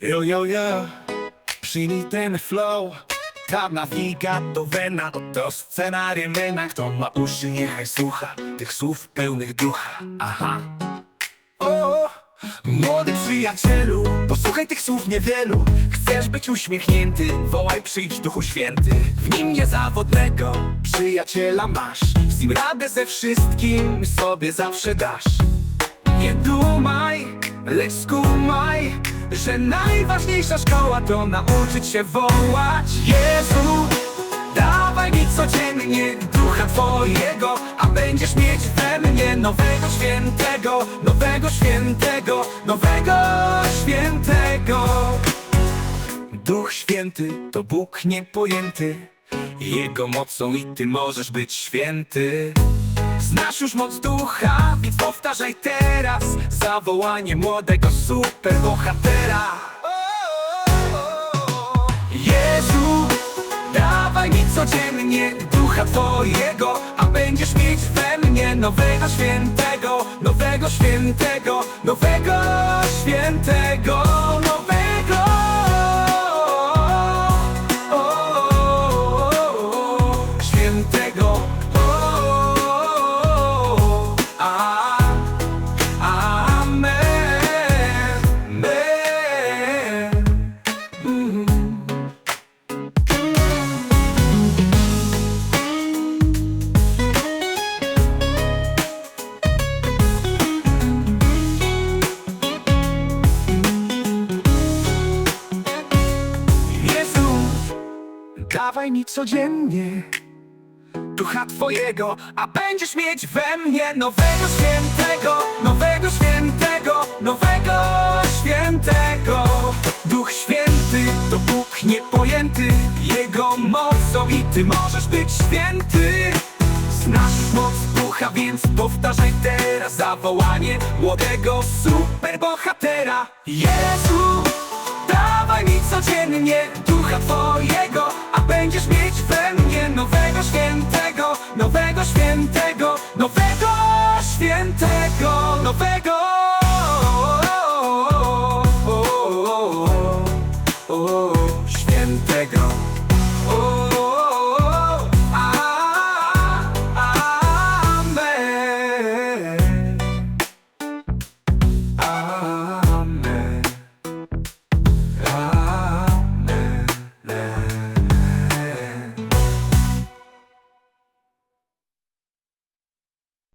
Yo, yo, yo, przyjmij ten flow. Ta nawigatowana oto scena rymena Kto ma uszy niechaj słucha Tych słów pełnych ducha. Aha. O, młody przyjacielu, posłuchaj tych słów niewielu. Chcesz być uśmiechnięty, wołaj przyjdź duchu święty. W nim niezawodnego przyjaciela masz. Z nim radę ze wszystkim sobie zawsze dasz. Nie dumaj, lecz skumaj Że najważniejsza szkoła to nauczyć się wołać. Jezu, dawaj mi codziennie ducha Twojego A będziesz mieć we mnie nowego świętego Nowego świętego, nowego świętego. Duch święty to Bóg niepojęty Jego mocą i ty możesz być święty. Znasz już moc ducha, więc powtarzaj teraz Zawołanie młodego superbohatera Jezu, dawaj mi codziennie ducha Twojego A będziesz mieć we mnie nowego świętego Nowego świętego, nowego świętego dawaj mi codziennie ducha Twojego, a będziesz mieć we mnie nowego świętego, nowego świętego, nowego świętego. Duch święty to Bóg niepojęty, Jego mocą i Ty możesz być święty. Znasz moc ducha, więc powtarzaj teraz zawołanie młodego superbohatera. Jezu, Dawaj mi codziennie ducha Twojego, a będziesz mieć we mnie nowego świętego, nowego świętego, nowego świętego, nowego